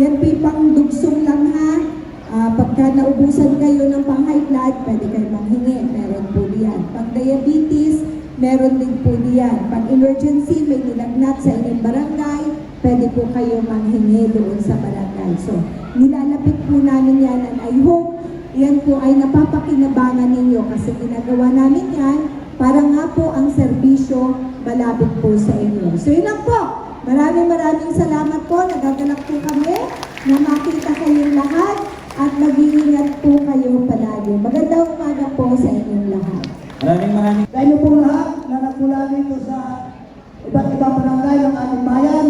Yan po pang dugsong lang ha. Uh, pagka naubusan kayo ng pang high blood, pwede kayo manghingi. Meron po diyan. Pag diabetes, meron din po diyan. Pag emergency, may nilagnat sa inyong barangay, pwede po kayo manghingi doon sa barangay. So, nilalapit po namin yan and I hope yan po ay napapakinabangan ninyo kasi ginagawa namin yan para nga po ang serbisyo malapit po sa inyo. So yun lang po. Maraming maraming salamat po. Nagagalak po kami na makita kayong lahat at mag-iingat po kayo palagi. Magandang umaga po sa inyong lahat. Maraming maraming Dahil po lahat na nagmula dito sa iba't ibang barangay ng ating bayan,